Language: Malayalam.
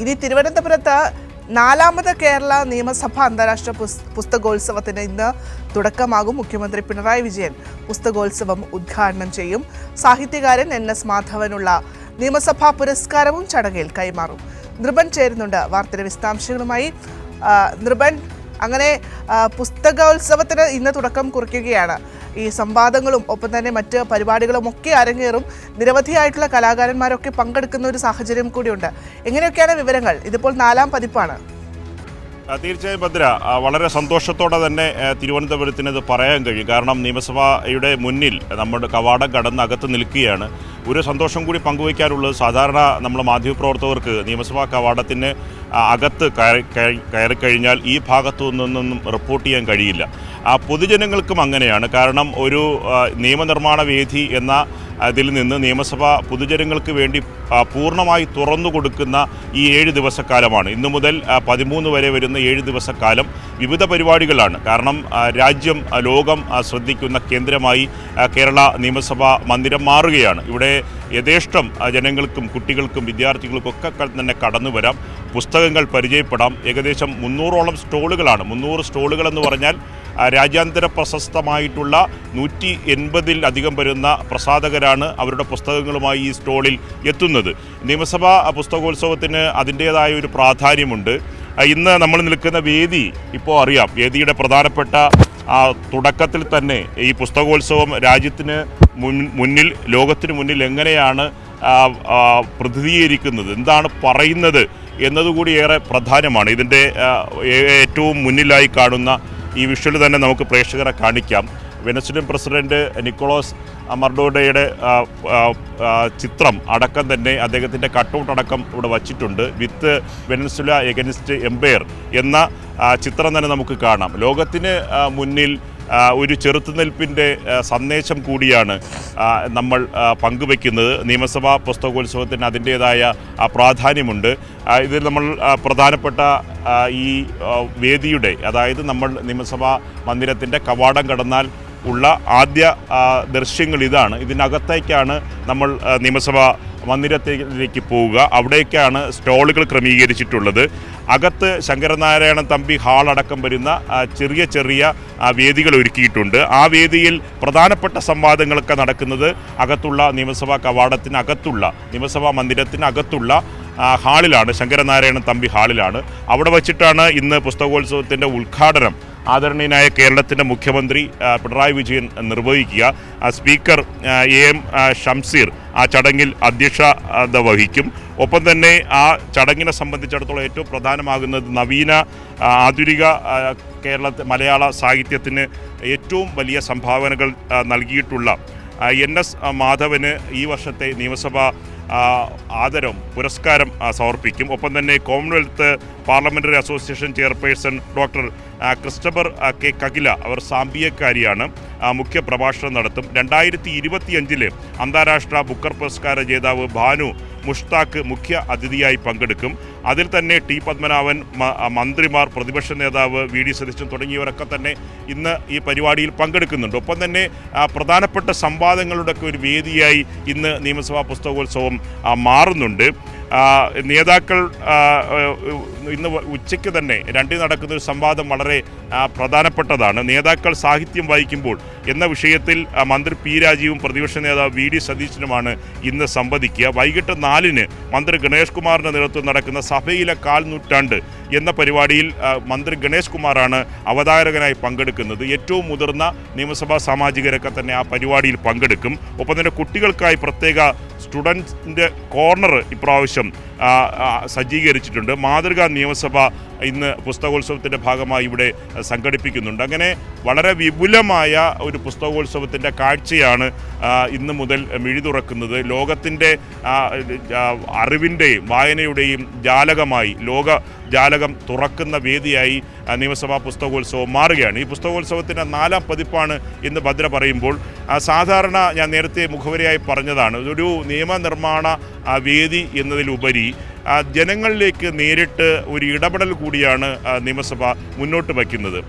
ഇനി തിരുവനന്തപുരത്ത് നാലാമത് കേരള നിയമസഭ അന്താരാഷ്ട്ര പുസ്- പുസ്തകോത്സവത്തിന് ഇന്ന് തുടക്കമാകും. മുഖ്യമന്ത്രി പിണറായി വിജയൻ പുസ്തകോത്സവം ഉദ്ഘാടനം ചെയ്യും. സാഹിത്യകാരൻ എൻ എസ് മാധവനുള്ള നിയമസഭാ പുരസ്കാരവും ചടങ്ങിൽ കൈമാറും. നൃപൻ ചേരുന്നുണ്ട്. വാർത്തയുടെ വിശദാംശങ്ങളുമായി നൃപൻ അങ്ങനെ പുസ്തകോത്സവത്തിന് ഇന്ന് തുടക്കം കുറിക്കുകയാണ്. ഈ സംവാദങ്ങളും ഒപ്പം തന്നെ മറ്റ് പരിപാടികളും ഒക്കെ അരങ്ങേറും. നിരവധിയായിട്ടുള്ള കലാകാരന്മാരൊക്കെ പങ്കെടുക്കുന്ന ഒരു സാഹചര്യം കൂടിയുണ്ട്. എങ്ങനെയൊക്കെയാണ് വിവരങ്ങൾ? ഇതിപ്പോൾ നാലാം പതിപ്പാണ്. തീർച്ചയായും ഭദ്ര. വളരെ സന്തോഷത്തോടെ തന്നെ തിരുവനന്തപുരത്തിന് ഇത് പറയാൻ കഴിയും. കാരണം നിയമസഭയുടെ മുന്നിൽ നമ്മുടെ കവാടം കടന്ന് അകത്ത് നിൽക്കുകയാണ്. ഒരു സന്തോഷം കൂടി പങ്കുവയ്ക്കാനുള്ളത് സാധാരണ നമ്മൾ മാധ്യമപ്രവർത്തകർക്ക് നിയമസഭാ കവാടത്തിന് അകത്ത് കയറി കയറിക്കഴിഞ്ഞാൽ ഈ ഭാഗത്തു നിന്നൊന്നും റിപ്പോർട്ട് ചെയ്യാൻ കഴിയില്ല. ആ പൊതുജനങ്ങൾക്കും അങ്ങനെയാണ്. കാരണം ഒരു നിയമനിർമ്മാണ വേദി എന്ന അതിൽ നിന്ന് നിയമസഭ പൊതുജനങ്ങൾക്ക് വേണ്ടി പൂർണമായി തുറന്നു കൊടുക്കുന്ന ഈ ഏഴ് ദിവസക്കാലമാണ്. ഇന്നു മുതൽ പതിമൂന്ന് വരെ വരുന്ന ഏഴ് ദിവസക്കാലം വിവിധ പരിപാടികളാണ്. കാരണം രാജ്യം ലോകം ശ്രദ്ധിക്കുന്ന കേന്ദ്രമായി കേരള നിയമസഭ മന്ദിരം മാറുകയാണ്. ഇവിടെ യഥേഷ്ടം ജനങ്ങൾക്കും കുട്ടികൾക്കും വിദ്യാർത്ഥികൾക്കും ഒക്കെ തന്നെ കടന്നു വരാം. പുസ്തകങ്ങൾ പരിചയപ്പെടാം. ഏകദേശം മുന്നൂറോളം സ്റ്റോളുകളാണ്. മുന്നൂറ് സ്റ്റോളുകൾ എന്ന് പറഞ്ഞാൽ രാജ്യാന്തര പ്രശസ്തമായിട്ടുള്ള നൂറ്റി എൺപതിൽ അധികം വരുന്ന പ്രസാധകരാണ് അവരുടെ പുസ്തകങ്ങളുമായി ഈ സ്റ്റോളിൽ എത്തുന്നത്. നിയമസഭാ പുസ്തകോത്സവത്തിന് അതിന്റേതായ ഒരു പ്രാധാന്യമുണ്ട്. ഇന്ന് നമ്മൾ നിൽക്കുന്ന വേദി ഇപ്പോൾ അറിയാം. വേദിയുടെ പ്രധാനപ്പെട്ട ആ, തുടക്കത്തിൽ തന്നെ ഈ പുസ്തകോത്സവം രാജ്യത്തിന് മുന്നിൽ ലോകത്തിന് മുന്നിൽ എങ്ങനെയാണ് പ്രതിനിധീകരിക്കുന്നത് എന്താണ് പറയുന്നത് എന്നതുകൂടി ഏറെ പ്രധാനമാണ് ഇതിന്റെ ഏറ്റവും മുന്നിലായി കാണുന്ന ഈ വിഷ്വൽ തന്നെ നമുക്ക് പ്രേക്ഷകരെ കാണിക്കാം. വെനസ്വലൻ പ്രസിഡന്റ് നിക്കോളോസ് മർഡോഡയുടെ ചിത്രം അടക്കം തന്നെ അദ്ദേഹത്തിന്റെ കട്ടൗട്ട് അടക്കം ഇവിടെ വച്ചിട്ടുണ്ട്. വിത്ത് വെനസ്വല എഗനിസ്റ്റ് എംപയർ എന്ന ചിത്രം തന്നെ നമുക്ക് കാണാം. ലോകത്തിന് മുന്നിൽ ഒരു ചെറുത്തുനിൽപ്പിന്റെ സന്ദേശം കൂടിയാണ് നമ്മൾ പങ്കുവെക്കുന്നത് നിയമസഭാ പുസ്തകോത്സവത്തിന് അതിന്റേതായ പ്രാധാന്യമുണ്ട്. ഇതിൽ നമ്മൾ പ്രധാനപ്പെട്ട ഈ വേദിയുടെ അതായത് നമ്മൾ നിയമസഭാ മന്ദിരത്തിന്റെ കവാടം കടന്നാൽ ഉള്ള ആദ്യ ദൃശ്യങ്ങൾ ഇതാണ്. ഇതിനകത്തേക്കാണ് നമ്മൾ നിയമസഭാ മന്ദിരത്തിലേക്ക് പോവുക. അവിടേക്കാണ് സ്റ്റോളുകൾ ക്രമീകരിച്ചിട്ടുള്ളത്. അകത്ത് ശങ്കരനാരായണൻ തമ്പി ഹാളടക്കം വരുന്ന ചെറിയ ചെറിയ വേദികൾ ഒരുക്കിയിട്ടുണ്ട്. ആ വേദിയിൽ പ്രധാനപ്പെട്ട സംവാദങ്ങളൊക്കെ നടക്കുന്നത് അകത്തുള്ള നിയമസഭാ കവാടത്തിനകത്തുള്ള നിയമസഭാ മന്ദിരത്തിനകത്തുള്ള ഹാളിലാണ്. ശങ്കരനാരായണൻ തമ്പി ഹാളിലാണ്. അവിടെ വച്ചിട്ടാണ് ഇന്ന് പുസ്തകോത്സവത്തിന്റെ ഉദ്ഘാടനം ആദരണീയനായ കേരളത്തിന്റെ മുഖ്യമന്ത്രി പിണറായി വിജയൻ നിർവഹിക്കുക. സ്പീക്കർ എ എം ഷംസീർ ആ ചടങ്ങിൽ അധ്യക്ഷത വഹിക്കും. ഒപ്പം തന്നെ ആ ചടങ്ങിനെ സംബന്ധിച്ചിടത്തോളം ഏറ്റവും പ്രധാനമാകുന്നത് നവീന ആധുനിക കേരള മലയാള സാഹിത്യത്തിന് ഏറ്റവും വലിയ സംഭാവനകൾ നൽകിയിട്ടുള്ള എൻ എസ് മാധവന് ഈ വർഷത്തെ നിയമസഭ ആദരം പുരസ്കാരം സമർപ്പിക്കും. ഒപ്പം തന്നെ Commonwealth parliamentary association chairperson doctor Christopher K കകില അവർ സാമ്പിയക്കാരിയാണ് മുഖ്യ പ്രഭാഷണം നടത്തും. രണ്ടായിരത്തി ഇരുപത്തിയഞ്ചിലെ അന്താരാഷ്ട്ര ബുക്കർ പുരസ്കാര ജേതാവ് ഭാനു മുഷ്താഖ് മുഖ്യ അതിഥിയായി പങ്കെടുക്കും. അതിൽ തന്നെ ടി പത്മനാഭൻ മന്ത്രിമാർ പ്രതിപക്ഷ നേതാവ് വി ഡി സതീശൻ തുടങ്ങിയവരൊക്കെ തന്നെ ഇന്ന് ഈ പരിപാടിയിൽ പങ്കെടുക്കുന്നുണ്ട്. ഒപ്പം തന്നെ പ്രധാനപ്പെട്ട സംവാദങ്ങളുടെയൊക്കെ ഒരു വേദിയായി ഇന്ന് നിയമസഭാ പുസ്തകോത്സവം മാറുന്നുണ്ട്. നേതാക്കൾ ഇന്ന് ഉച്ചയ്ക്ക് തന്നെ രണ്ടിൽ നടക്കുന്ന ഒരു സംവാദം വളരെ പ്രധാനപ്പെട്ടതാണ്. നേതാക്കൾ സാഹിത്യം വായിക്കുമ്പോൾ എന്ന വിഷയത്തിൽ മന്ത്രി പി രാജീവും പ്രതിപക്ഷ നേതാവ് വി ഡി സതീശനുമാണ് ഇന്ന് സംവദിക്കുക. വൈകിട്ട് നാലിന് മന്ത്രി ഗണേഷ് കുമാറിന്റെ നേതൃത്വം നടക്കുന്ന സഭയിലെ കാൽ നൂറ്റാണ്ട് എന്ന പരിപാടിയിൽ മന്ത്രി ഗണേഷ് കുമാറാണ് അവതാരകനായി പങ്കെടുക്കുന്നത്. ഏറ്റവും മുതിർന്ന നിയമസഭാ സാമാജികരൊക്കെ തന്നെ ആ പരിപാടിയിൽ പങ്കെടുക്കും. ഒപ്പം തന്നെ കുട്ടികൾക്കായി പ്രത്യേക സ്റ്റുഡൻസിന്റെ കോർണർ ഇപ്രാവശ്യം സജ്ജീകരിച്ചിട്ടുണ്ട്. മാതൃകാ നിയമസഭ ഇന്ന് പുസ്തകോത്സവത്തിന്റെ ഭാഗമായി ഇവിടെ സംഘടിപ്പിക്കുന്നുണ്ട്. അങ്ങനെ വളരെ വിപുലമായ ഒരു പുസ്തകോത്സവത്തിന്റെ കാഴ്ചയാണ് ഇന്ന് മുതൽ മിഴി തുറക്കുന്നത് ലോകത്തിന്റെ അറിവിന്റെയും വായനയുടെയും ജാലകമായി ലോക ജാലകം തുറക്കുന്ന വേദിയായി നിയമസഭാ പുസ്തകോത്സവം മാറുകയാണ്. ഈ പുസ്തകോത്സവത്തിന്റെ നാലാം പതിപ്പാണ് ഇന്ന് ഭദ്ര പറയുമ്പോൾ. സാധാരണ ഞാൻ നേരത്തെ മുഖവരിയായി പറഞ്ഞതാണ്. ഒരു നിയമനിർമ്മാണ വേദി എന്നതിലുപരി ജനങ്ങളിലേക്ക് നേരിട്ട് ഒരു ഇടപെടൽ കൂടിയാണ് നിയമസഭ മുന്നോട്ട് വയ്ക്കുന്നത്.